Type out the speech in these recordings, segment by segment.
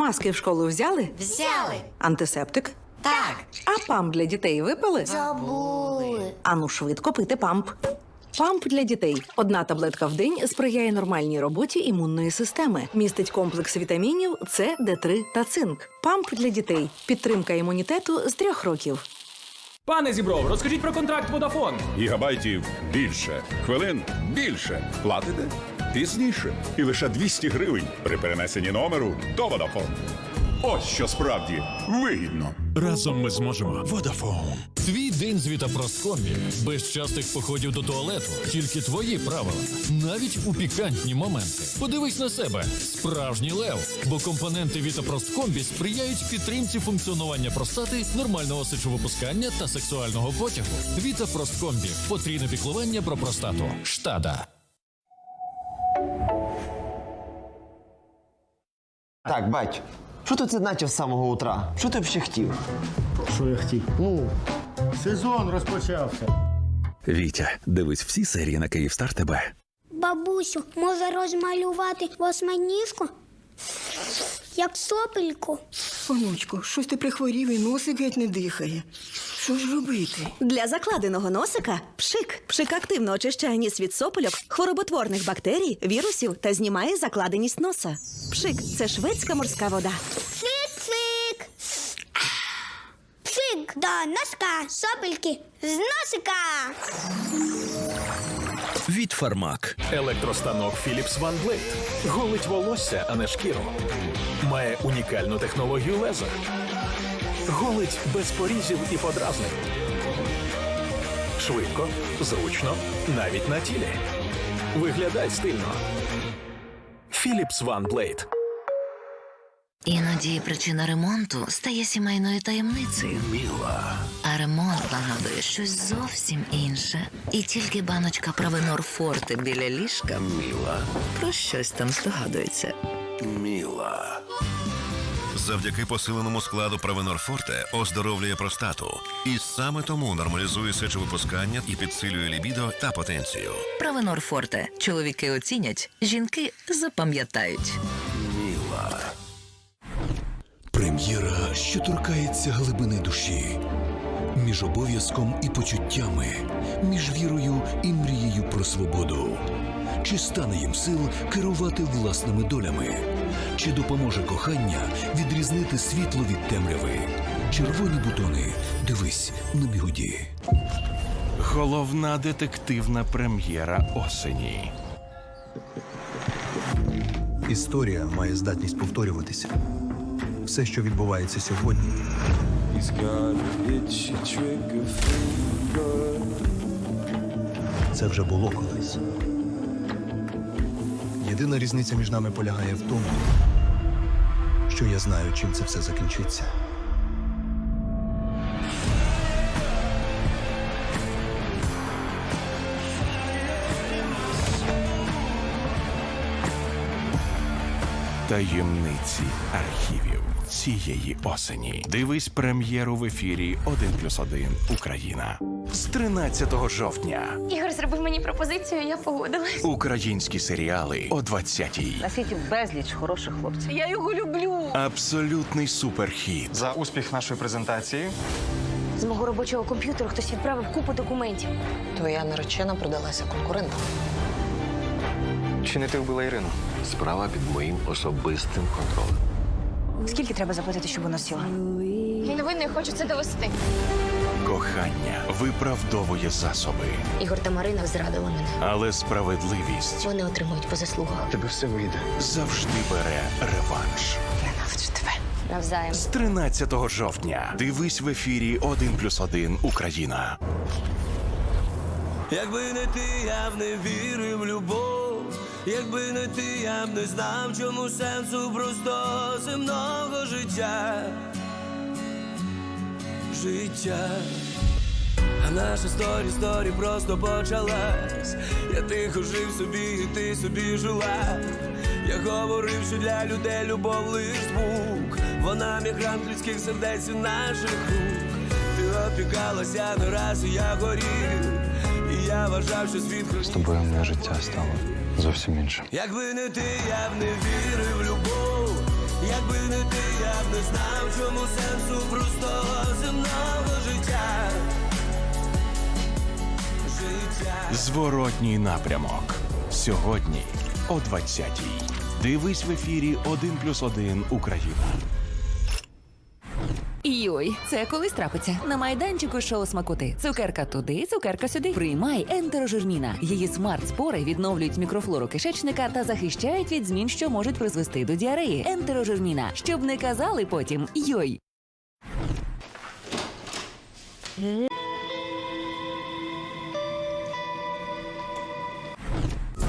Маски в школу взяли? Взяли. Антисептик? Так. А памп для дітей випили? Забули. Ану, швидко пити памп. Памп для дітей. Одна таблетка в день сприяє нормальній роботі імунної системи. Містить комплекс вітамінів С, Д3 та цинк. Памп для дітей. Підтримка імунітету з трьох років. Пане Зібров, розкажіть про контракт Водафон. Гігабайтів більше, хвилин більше. Платите пізніше. І лише 200 гривень при перенесенні номеру до Водафон. Ось що справді вигідно. Разом ми зможемо. Vodafone. Твій день з Вітапросткомбі. Без частих походів до туалету. Тільки твої правила. Навіть у пікантні моменти. Подивись на себе. Справжній лев. Бо компоненти Вітапросткомбі сприяють підтримці функціонування простати, нормального сечовипускання та сексуального потягу. Вітапросткомбі. Потрійне піклування про простату. Штада. Так, бать, що ти це начав з самого утра? Що ти взагалі хотів? Що я хотів? Ну, сезон розпочався. Вітя, дивись всі серії на Київстар ТБ. Бабусю, може розмалювати восьминіжку? Як сопельку? Онучко, щось ти прихворів і носик геть не дихає. Що ж робити? Для закладеного носика пшик. Пшик активно очищає ніс від сопельок, хвороботворних бактерій, вірусів та знімає закладеність носа. Пшик це шведська морська вода. Пшик-пшик. Пшик до носка, сопельки з носика. Від Фармак. Електростанок Philips One Blade. Голить волосся, а не шкіру. Має унікальну технологію леза. Голить без порізів і подразнень. Швидко, зручно, навіть на тілі. Виглядай стильно. Philips One. Іноді причина ремонту стає сімейною таємницею. Міла. А ремонт нагадує щось зовсім інше. І тільки баночка Правенор Форте біля ліжка Міла. про щось там здогадується. Міла. Завдяки посиленому складу Правенор Форте оздоровлює простату. І саме тому нормалізує сечовипускання і підсилює лібідо та потенцію. Правенор Форте. Чоловіки оцінять, жінки запам'ятають. Прем'єра, що торкається глибини душі. Між обов'язком і почуттями, між вірою і мрією про свободу. Чи стане їм сил керувати власними долями? Чи допоможе кохання відрізнити світло від темряви? Червоні бутони. Дивись на бігуді. Головна детективна прем'єра осені. Історія має здатність повторюватися. Все, що відбувається сьогодні, це вже було колись. Єдина різниця між нами полягає в тому, що я знаю, чим це все закінчиться. Таємниці архівів цієї осені. Дивись прем'єру в ефірі 1 плюс 1 Україна з 13 жовтня. Ігор зробив мені пропозицію, я погодилась. Українські серіали о 20-й. На світі безліч хороших хлопців. Я його люблю. Абсолютний суперхіт. За успіх нашої презентації. З мого робочого комп'ютера хтось відправив купу документів. Твоя наречена продалася конкурентам. Чи не ти вбила Ірину? Справа під моїм особистим контролем. Скільки треба заплатити, щоб вона сіла? Я не винна, хочу це довести. Кохання виправдовує засоби, Ігор та Марина зрадили мене. але справедливість Вони отримують по заслугах. Тебе все вийде. завжди бере реванш. Ненавиджу тебе. Навзаєм. З 13 жовтня дивись в ефірі 1 плюс 1 Україна. Якби не ти, я б не вірив в любов. Якби не ти, я б не знав, чому сенсу просто земного життя. Життя. А наша сторі сторі просто почалась. Я тихо жив собі, і ти собі жила. Я говорив, що для людей любов лиш звук. Вона мігрант людських сердець і наших рук. Ти опікалася не раз, і я горів. І я вважав, що світ З тобою моє життя стало зовсім іншим. Якби не ти, я б не вірив в любов. Якби не ти, я б не знав, чому сенсу простого земного життя. Життя. Зворотній напрямок. Сьогодні о 20-й. Дивись в ефірі 1 плюс 1 Україна. Йой, це колись трапиться. На майданчику шоу смакоти. Цукерка туди, цукерка сюди. Приймай ентерожирміна. Її смарт-спори відновлюють мікрофлору кишечника та захищають від змін, що можуть призвести до діареї. Ентерожирміна. Щоб не казали потім йой.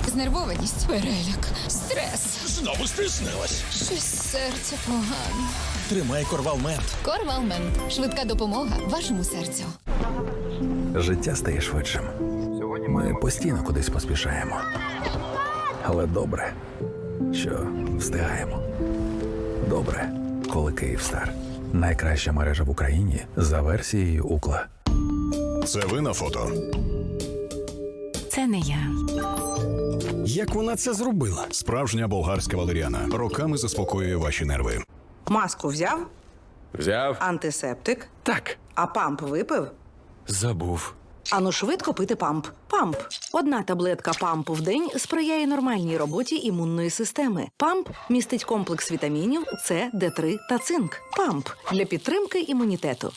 Знервованість, переляк, стрес. Знову стиснилась. Щось серце погано. Тримай корвалмент. Корвалмен. Швидка допомога вашому серцю. Життя стає швидшим. Ми постійно кудись поспішаємо. Але добре, що встигаємо. Добре, коли Київстар. Найкраща мережа в Україні за версією Укла. Це ви на фото. Це не я. Як вона це зробила? Справжня болгарська валеріана роками заспокоює ваші нерви. Маску взяв, Взяв. антисептик, Так, а памп випив. забув. Ану швидко пити памп. Памп. Одна таблетка пампу в день сприяє нормальній роботі імунної системи. Памп містить комплекс вітамінів С, Д3 та цинк. Памп для підтримки імунітету.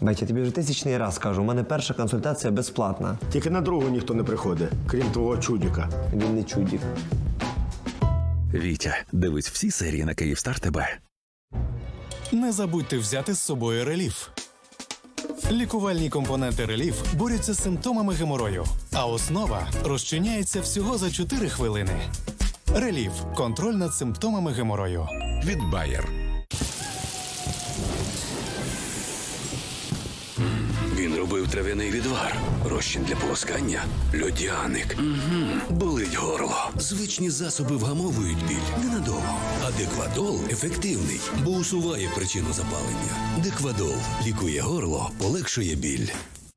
Бать, я тобі вже тисячний раз кажу, у мене перша консультація безплатна. Тільки на другу ніхто не приходить, крім твого чудіка. Він не чудік. Вітя, дивись всі серії на Київстар ТБ. Не забудьте взяти з собою реліф. Лікувальні компоненти реліф борються з симптомами геморою, а основа розчиняється всього за 4 хвилини. Реліф контроль над симптомами геморою. Від Bayer. Він робив трав'яний відвар, розчин для полоскання, льодяник. Угу. Болить горло. Звичні засоби вгамовують біль ненадовго. А деквадол ефективний, бо усуває причину запалення. Деквадол лікує горло, полегшує біль.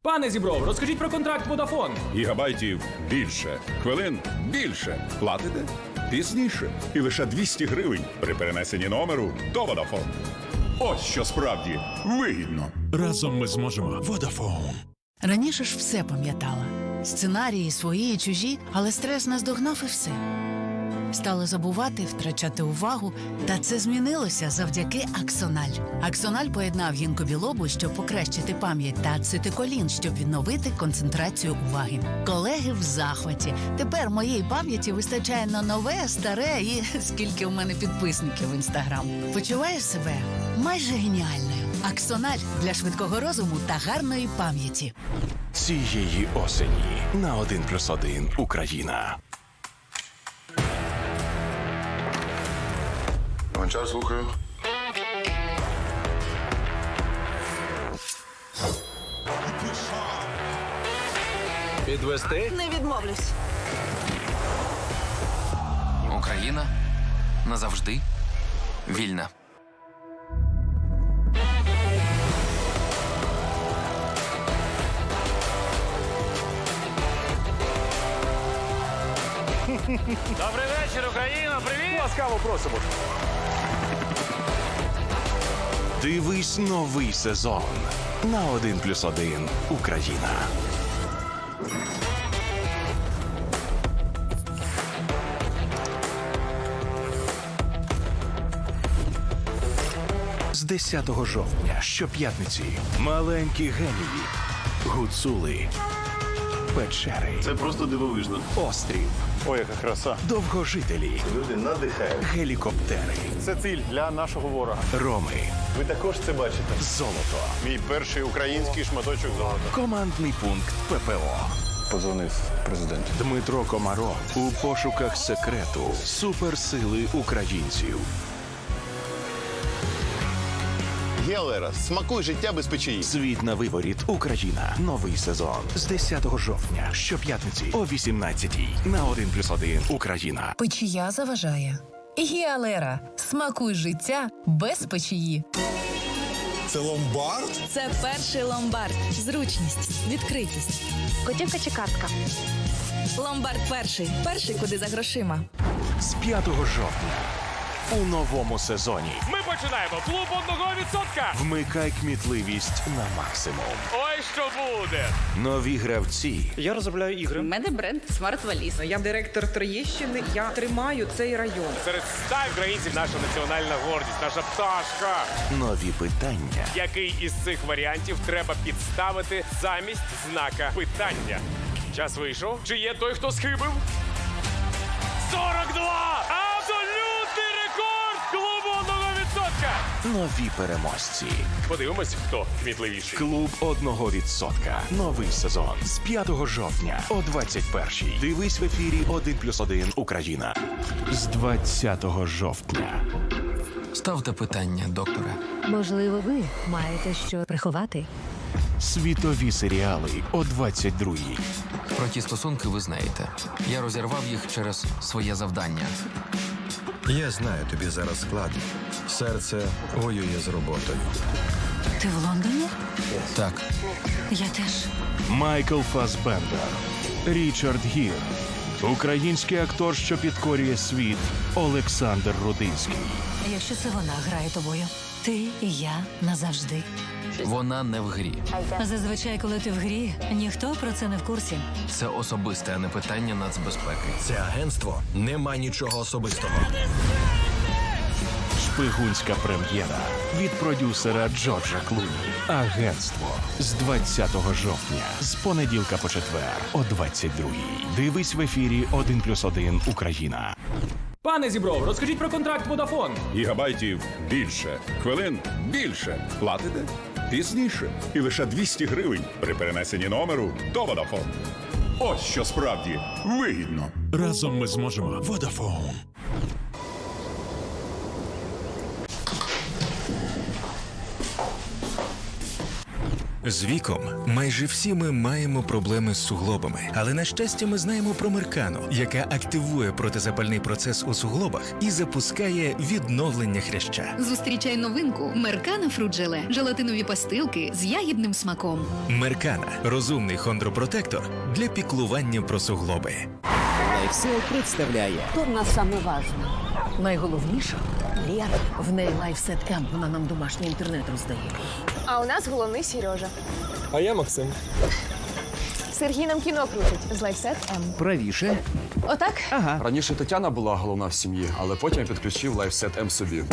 Пане Зібров, розкажіть про контракт Водафон. Гігабайтів більше, хвилин більше. Платите пізніше. І лише 200 гривень при перенесенні номеру до Vodafone. Ось що справді вигідно. Разом ми зможемо. Водафон. Раніше ж все пам'ятала. Сценарії свої і чужі, але стрес наздогнав і все. Стали забувати, втрачати увагу, та це змінилося завдяки Аксональ. Аксональ поєднав гінкобілобу, щоб покращити пам'ять, та ацетиколін, щоб відновити концентрацію уваги. Колеги в захваті. Тепер моєї пам'яті вистачає на нове, старе і скільки у мене підписників в інстаграм. Почуваю себе майже геніальною. Аксональ для швидкого розуму та гарної пам'яті. Цієї осені на 1 плюс 1 Україна. Гончар, слухаю. Підвести? Не відмовлюсь. Україна назавжди вільна. Добрий вечір, Україна! Привіт! Ласкаво просимо. Дивись новий сезон на 1 плюс 1 Україна. З 10 жовтня щоп'ятниці маленькі генії, гуцули, печери. Це просто дивовижно. Острів. Ой, яка краса. Довгожителі, Люди надихають. гелікоптери, Це ціль для нашого ворога. роми, Ви також це бачите. золото. Мій перший український шматочок золота. Командний пункт ППО. Позвонив президент. Дмитро Комаров у пошуках секрету суперсили українців. Гелера, смакуй життя без печії. Світ на виворіт. Україна. Новий сезон з 10 жовтня. Щоп'ятниці о 18 на 1 плюс 1 Україна. Печія заважає. Гіалера. Смакуй життя без печії. Це ломбард? Це перший ломбард. Зручність, відкритість. Готівка чи картка? Ломбард перший. Перший куди за грошима. З 5 жовтня у новому сезоні Ми починаємо клуб одного відсотка. вмикай кмітливість на максимум. Ой, що буде. Нові гравці, Я розробляю ігри. У мене бренд Смарт Валіз. Я директор Троєщини. Я тримаю цей район. Серед ста українців наша національна гордість, наша пташка. нові питання, Який із цих варіантів треба підставити замість знака питання? Час вийшов. Чи є той, хто схибив? 42! Нові переможці. Подивимось, хто кмітливіший. Клуб одного відсотка. Новий сезон з 5 жовтня о 21 Дивись в ефірі 1+,1 Україна. З 20 жовтня. Ставте питання, докторе. Можливо, ви маєте що приховати. Світові серіали о 22 Про ті стосунки ви знаєте. Я розірвав їх через своє завдання. Я знаю, тобі зараз складно. Серце воює з роботою. Ти в Лондоні? Так, Я теж. Майкл Фасбендер, Річард Гір, український актор, що підкорює світ Олександр Рудинський. Якщо це вона грає тобою, ти і я назавжди. вона не в грі. Зазвичай, коли ти в грі, ніхто про це не в курсі. Це особисте, а не питання нацбезпеки. Це агентство нема нічого особистого. Шпигунська прем'єра від продюсера Джорджа Клуні. Агентство з 20 жовтня з понеділка по четвер о 22 Дивись в ефірі 1+,1 Україна. Пане Зібров, розкажіть про контракт Водафон. Гігабайтів більше, хвилин більше. Платите пізніше. І лише 200 гривень при перенесенні номеру до Vodafone. Ось що справді вигідно. Разом ми зможемо. Водафон. З віком майже всі ми маємо проблеми з суглобами, але на щастя, ми знаємо про Меркану, яка активує протизапальний процес у суглобах і запускає відновлення хряща. Зустрічай новинку Меркана Фруджеле. Желатинові постилки з ягідним смаком. Меркана розумний хондропротектор для піклування про суглоби. Лайфсел представляє. Хто в нас саме важний? Найголовніше Лєра. В неї лайфсет М. Вона нам домашній інтернет роздає. А у нас головний Сережа. А я Максим. Сергій нам кіно крутить з Лайфсет М. Правіше. Отак? Ага. Раніше Тетяна була головна в сім'ї, але потім я підключив лайфсет М собі.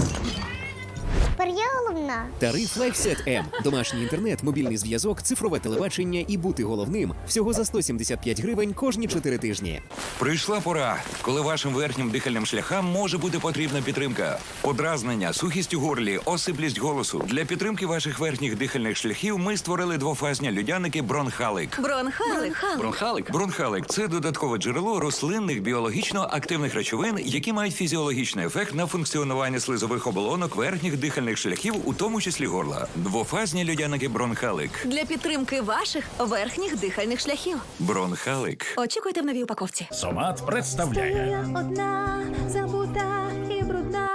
Тепер я головна. Тариф Лайфсет М. Домашній інтернет, мобільний зв'язок, цифрове телебачення і бути головним всього за 175 гривень кожні 4 тижні. Прийшла пора, коли вашим верхнім дихальним шляхам може бути потрібна підтримка. Подразнення, сухість у горлі, осиплість голосу. Для підтримки ваших верхніх дихальних шляхів ми створили двофазні людяники Бронхалик. Бронхалик. Бронхалик? Бронхалик це додаткове джерело рослинних біологічно активних речовин, які мають фізіологічний ефект на функціонування слизових оболонок верхніх дихальних шляхів, у тому числі горла. Двофазні людяники Бронхалик. Для підтримки ваших верхніх дихальних шляхів. Бронхалик. Очікуйте в новій упаковці. Сомат представляє. одна, забута і брудна.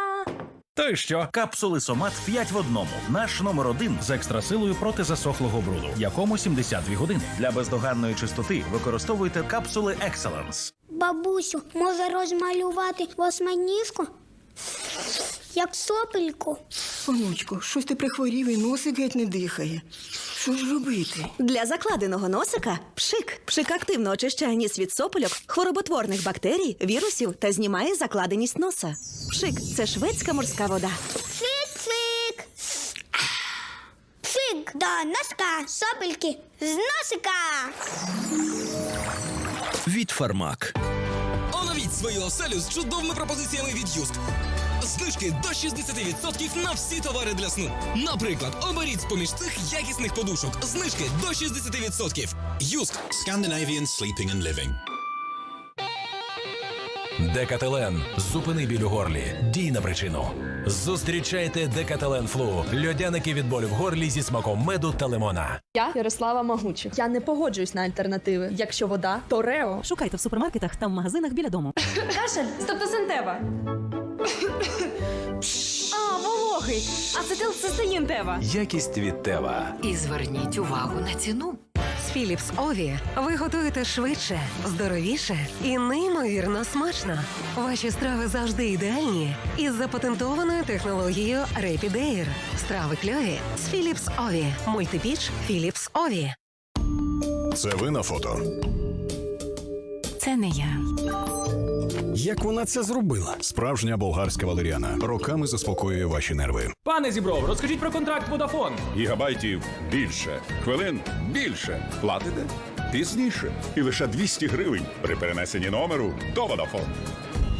То й що? Капсули Сомат 5 в одному. Наш номер один з екстрасилою проти засохлого бруду, якому 72 години. Для бездоганної чистоти використовуйте капсули Excellence. Бабусю, може розмалювати восьминіжку? Як сопельку. Онучко, щось ти прихворів і носик геть не дихає. Що ж робити? Для закладеного носика пшик. Пшик активно очищає ніс від сопельок, хвороботворних бактерій, вірусів та знімає закладеність носа. Пшик це шведська морська вода. Пшик-пшик. Пшик до носка, сопельки з носика. Від Фармак. Оновіть свою оселю з чудовими пропозиціями від Юск. Знижки до 60% на всі товари для сну. Наприклад, оберіть з-поміж цих якісних подушок. Знижки до 60%. Юск. Scandinavian Sleeping and Living. Декателен. Зупини біль у горлі. Дій на причину. Зустрічайте Декателен Флу. Льодяники від болю в горлі зі смаком меду та лимона. Я Ярослава Магучих. Я не погоджуюсь на альтернативи. Якщо вода, то Рео. Шукайте в супермаркетах та в магазинах біля дому. Кашель, стептосинтева. А, вологий. Ацетилцистеїн Тева. Якість від Тева. І зверніть увагу на ціну. З Philips Ові ви готуєте швидше, здоровіше і неймовірно смачно. Ваші страви завжди ідеальні із запатентованою технологією Rapid Air. Страви кльові з Philips Ові. Мультипіч Philips Ові. Це ви на фото. Це не я. Як вона це зробила? Справжня болгарська валеріана роками заспокоює ваші нерви. Пане Зібров, розкажіть про контракт Водафон. Гігабайтів більше, хвилин більше. Платите пізніше. І лише 200 гривень при перенесенні номеру до Vodafone.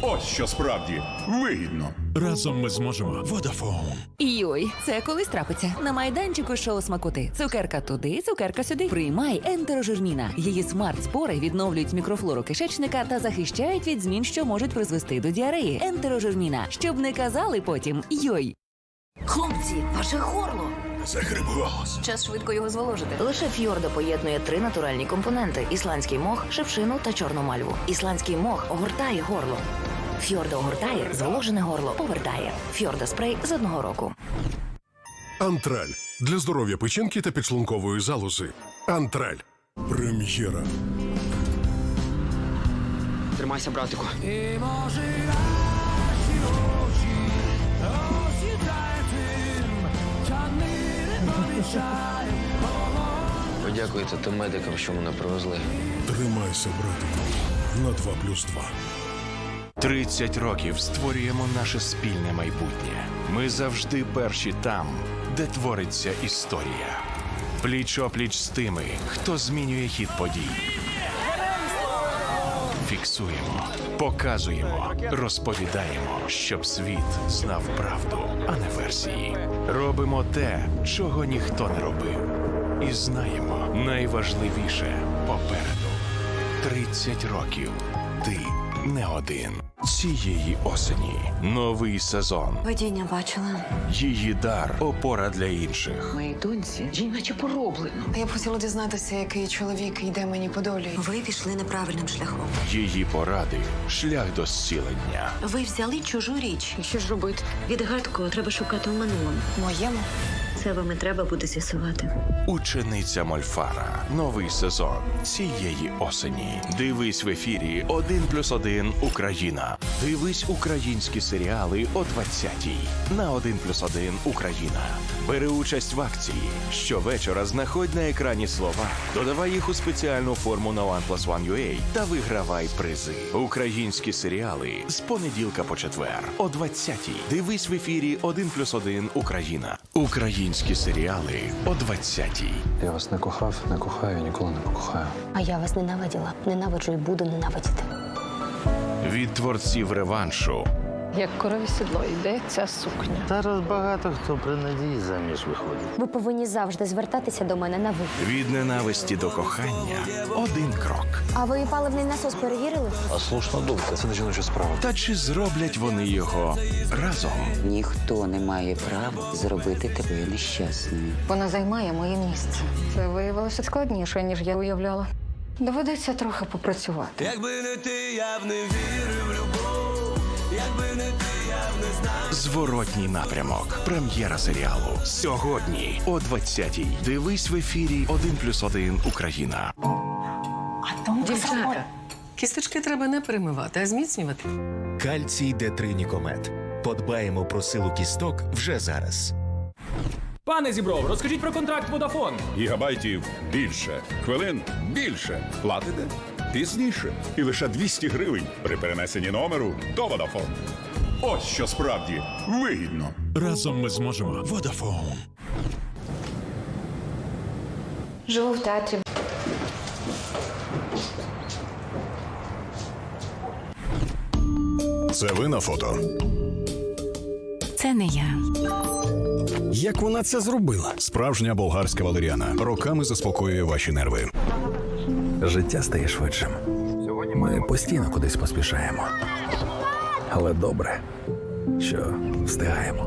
Ось що справді вигідно. Разом ми зможемо. Водафон. Йой, це колись трапиться. На майданчику шоу смакоти. Цукерка туди, цукерка сюди. Приймай ентерожирміна. Її смарт-спори відновлюють мікрофлору кишечника та захищають від змін, що можуть призвести до діареї. Ентерожирміна. Щоб не казали потім йой. Хлопці, ваше горло. Загреб. Час швидко його зволожити. Лише фьордо поєднує три натуральні компоненти: ісландський мох, шипшину та чорну мальву. Ісландський мох огортає горло. Фьордо огортає, зволожене горло повертає. Фьордо спрей з одного року. Антраль для здоров'я печінки та підшлункової залози. Антраль. Прем'єра. Тримайся, братику. І може наші очі осідають тим, та не помічаємо. Подякуйте тим медикам, що мене привезли. Тримайся, братику. На 2 плюс 2. 30 років створюємо наше спільне майбутнє. Ми завжди перші там, де твориться історія. Пліч опліч з тими, хто змінює хід подій. Фіксуємо, показуємо, розповідаємо, щоб світ знав правду, а не версії. Робимо те, чого ніхто не робив. І знаємо найважливіше попереду. 30 років. Ти не один. Цієї осені новий сезон. Видіння бачила. Її дар опора для інших. Моїй доньці жіноче пороблено. Я б хотіла дізнатися, який чоловік йде мені по долі. Ви пішли неправильним шляхом. Її поради шлях до зцілення. Ви взяли чужу річ. І що ж робити? Відгадку треба шукати в минулому. Моєму? Це і треба буде з'ясувати. Учениця Мольфара. Новий сезон цієї осені. Дивись в ефірі 1 плюс 1 Україна. Дивись українські серіали о 20-й на 1 плюс 1 Україна. Бери участь в акції. Щовечора знаходь на екрані слова, додавай їх у спеціальну форму на OnePlus One UA та вигравай призи. Українські серіали з понеділка по четвер о 20-й. Дивись в ефірі 1 плюс 1 Україна. Українські серіали о 20-й. Я вас не кохав, не кохаю, і ніколи не покохаю. А я вас ненавиділа. Ненавиджу і буду ненавидіти. Від творців реваншу Як корові сідло йде ця сукня. Зараз багато хто при надії заміж виходить. Ви повинні завжди звертатися до мене на ви. від ненависті до кохання один крок. А ви паливний насос перевірили? А слушна думка, це не жіноча справа. Та чи зроблять вони його разом? Ніхто не має права зробити тебе нещасною. Вона займає моє місце. Це виявилося складніше, ніж я уявляла. Доведеться трохи попрацювати. Якби не ти, я б не вірив Зворотній напрямок. Прем'єра серіалу. Сьогодні о 20-й. Дивись в ефірі 1 плюс 1 Україна. Дівчата, кісточки треба не перемивати, а зміцнювати. Кальцій Д3 Нікомет. Подбаємо про силу кісток вже зараз. Пане Зібров, розкажіть про контракт Vodafone. Гігабайтів більше, хвилин більше. Платите пізніше. І лише 200 гривень при перенесенні номеру до Vodafone. Ось що справді вигідно. Разом ми зможемо. Водафон. Живу в театрі. Це ви на фото. Це не я. Як вона це зробила? Справжня болгарська валеріана роками заспокоює ваші нерви. Життя стає швидшим. Ми постійно кудись поспішаємо. Але добре, що встигаємо.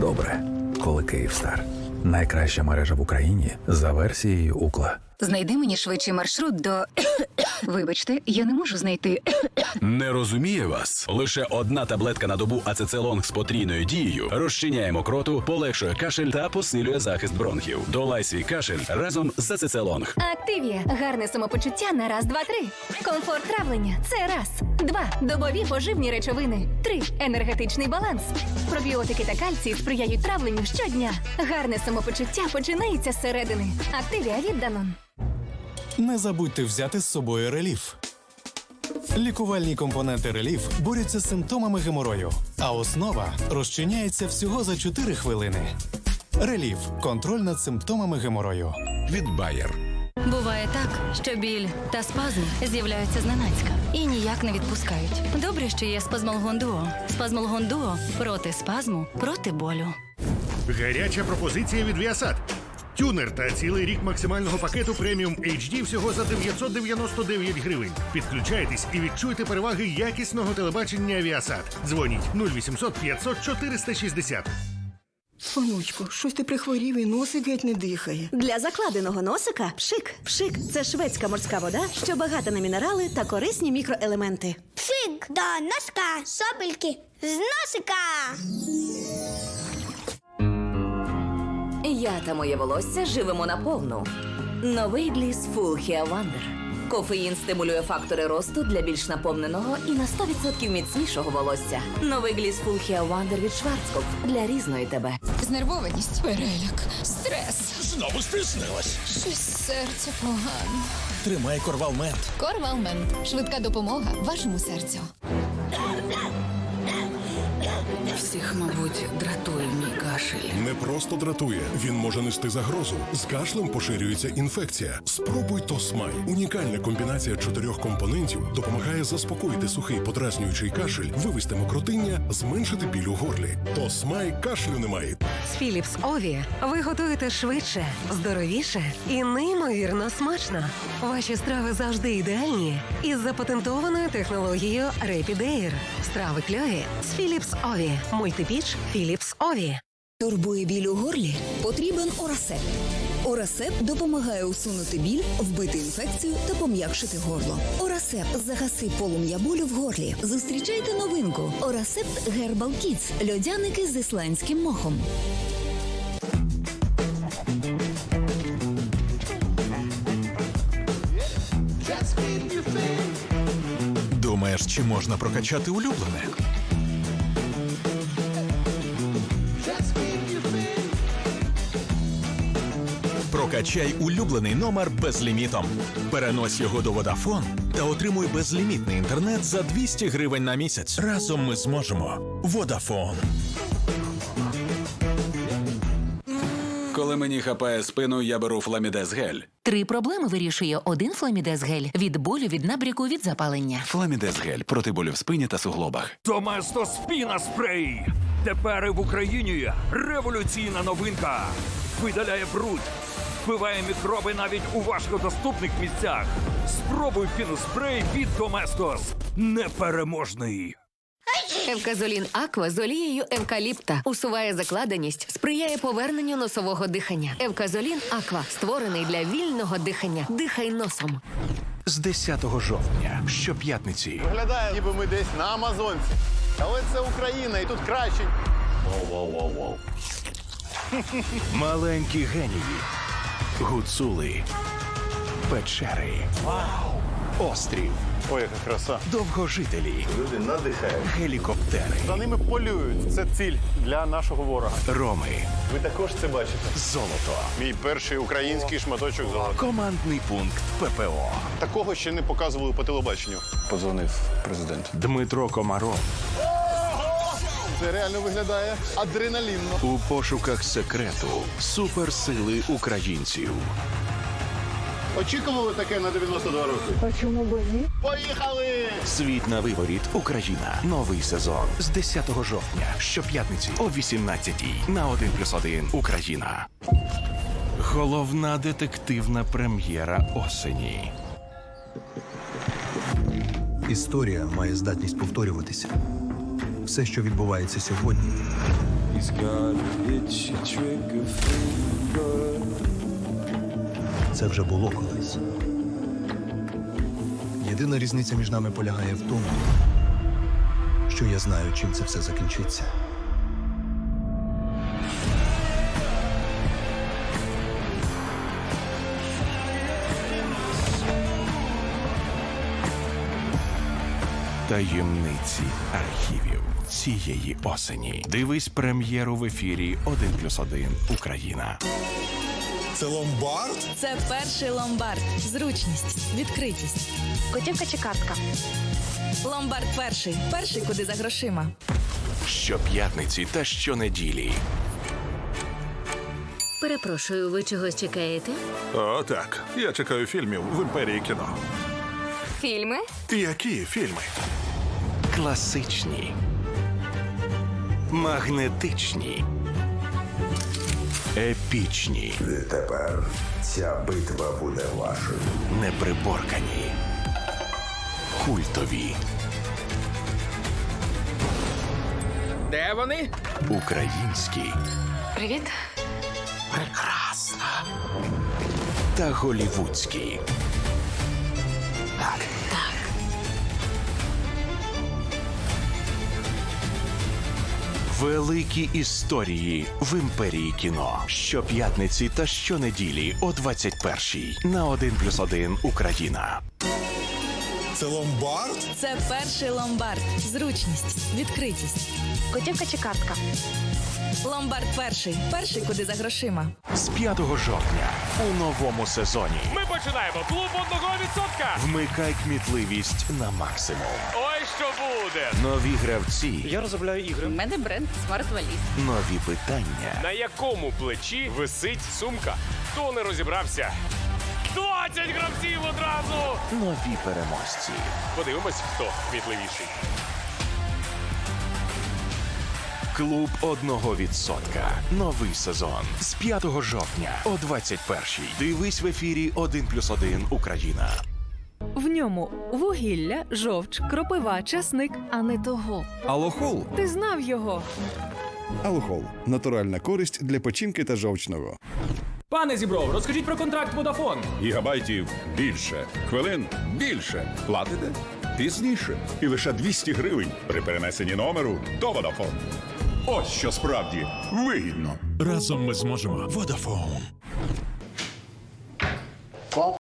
Добре, коли Київстар. Найкраща мережа в Україні за версією Укла. Знайди мені швидший маршрут до. Вибачте, я не можу знайти. Не розуміє вас. Лише одна таблетка на добу ацецелонг з потрійною дією розчиняє мокроту, полегшує кашель та посилює захист бронхів. Долай свій кашель разом з ацецелонг. Активія. Гарне самопочуття на раз, два, три. Комфорт травлення. Це раз. Два. Добові поживні речовини. Три. Енергетичний баланс. Пробіотики та кальцій сприяють травленню щодня. Гарне самопочуття починається зсередини. Активія від Данон. Не забудьте взяти з собою реліф. Лікувальні компоненти реліф борються з симптомами геморою, а основа розчиняється всього за 4 хвилини. Реліф контроль над симптомами геморою. Від Bayer. Буває так, що біль та спазм з'являються зненацька і ніяк не відпускають. Добре, що є спазмолгон дуо. Спазмолгон дуо проти спазму, проти болю. Гаряча пропозиція від Viasat. Тюнер та цілий рік максимального пакету преміум HD всього за 999 гривень. Підключайтесь і відчуйте переваги якісного телебачення Viasat. Дзвоніть 0800 500 460. Онучко, щось ти прихворів і носик геть не дихає. Для закладеного носика пшик. Пшик це шведська морська вода, що багата на мінерали та корисні мікроелементи. Пшик до носка, сопельки з носика. Я та моє волосся живемо наповну. Новий гліс Full Hair Wonder. Кофеїн стимулює фактори росту для більш наповненого і на 100% міцнішого волосся. Новий гліс Full Hair Wonder від Шварцкопф для різної тебе. Знервованість, переляк, стрес. Знову стиснилась. Щось серце погано. Тримай корвалмент. Корвалмен. Швидка допомога вашому серцю. Всіх, мабуть, дратує кашель. Не просто дратує, він може нести загрозу. З кашлем поширюється інфекція. Спробуй Тосмай. Унікальна комбінація чотирьох компонентів допомагає заспокоїти сухий подразнюючий кашель, вивести мокротиння, зменшити біль у горлі. Тосмай кашлю немає. З Philips Ові ви готуєте швидше, здоровіше і неймовірно смачно. Ваші страви завжди ідеальні із запатентованою технологією Rapid Air. Страви кльові з Philips Ові. Мультипіч Philips Ові. Турбує біль у горлі? Потрібен Орасеп. Орасеп допомагає усунути біль, вбити інфекцію та пом'якшити горло. Орасеп загаси полум'я болю в горлі. Зустрічайте новинку. Орасеп Гербал Kids. Льодяники з ісландським мохом. Думаєш, чи можна прокачати улюблене? Прокачай улюблений номер безлімітом. Перенось його до Vodafone та отримуй безлімітний інтернет за 200 гривень на місяць. Разом ми зможемо. Vodafone. Коли мені хапає спину, я беру фламідез гель. Три проблеми вирішує один фламідез гель від болю, від набряку, від запалення. Фламідез гель проти болю в спині та суглобах. Доместо спіна спрей. Тепер і в Україні революційна новинка. Видаляє бруд, вбиває мікроби навіть у важкодоступних місцях. Спробуй піноспрей від Доместос. Непереможний. Евказолін Аква з олією евкаліпта усуває закладеність, сприяє поверненню носового дихання. Евказолін Аква створений для вільного дихання. Дихай носом. З 10 жовтня щоп'ятниці Виглядає, ніби ми десь на Амазонці. Але це Україна, і тут краще. Воу-воу-воу-воу. маленькі генії, гуцули, печери, острів, Ой, яка краса. довгожителі, Люди надихають. гелікоптери, За ними полюють. Це ціль для нашого ворога. роми, Ви також це бачите. золото. Мій перший український шматочок золота. Командний пункт ППО. Такого ще не показували по телебаченню. Подзвонив президент. Дмитро Комаров Це реально виглядає адреналінно. у пошуках секрету суперсили українців. Очікували таке на 92 роки. А чому б ні? Поїхали! Світ на виворіт. Україна. Новий сезон з 10 жовтня. Щоп'ятниці о 18-й на 1+,1 Україна. Головна детективна прем'єра осені. Історія має здатність повторюватися. Все, що відбувається сьогодні, Це вже було колись. Єдина різниця між нами полягає в тому, що я знаю, чим це все закінчиться. Таємниці архівів цієї осені. Дивись прем'єру в ефірі 1+,1 Україна. Це ломбард? Це перший ломбард. Зручність, відкритість. Готівка чи картка? Ломбард перший. Перший, куди за грошима. Щоп'ятниці та щонеділі. Перепрошую, ви чогось чекаєте? О, так. Я чекаю фільмів в імперії кіно. Фільми? Які фільми? Класичні. Магнетичні. Епічні. Тепер ця битва буде вашою. Неприборкані. Культові. Де вони? Українські. Привіт. Прекрасно. Та голівудські. Так. Великі історії в імперії кіно. Щоп'ятниці та щонеділі о 21-й на 1+,1 Україна. Це ломбард? Це перший ломбард. Зручність, відкритість. Готівка чи картка? Ломбард перший. Перший, куди за грошима. З 5 жовтня у новому сезоні. Ми починаємо клуб одного відсотка. Вмикай кмітливість на максимум. Ой, що буде? Нові гравці, Я розробляю ігри. У мене бренд Смарт Валіз. нові питання. На якому плечі висить сумка? Хто не розібрався? 20 гравців одразу! Нові переможці. Подивимось, хто кмітливіший. Клуб одного відсотка. Новий сезон з 5 жовтня о 21-й. Дивись в ефірі 1+,1 Україна. В ньому вугілля, жовч, кропива, часник, а не того. Алохол. Ти знав його. Алохол. Натуральна користь для печінки та жовчного. Пане Зібров, розкажіть про контракт Водафон. Гігабайтів більше, хвилин більше. Платите пізніше. І лише 200 гривень при перенесенні номеру до Vodafone. Ось що справді вигідно. Разом ми зможемо. Водафон.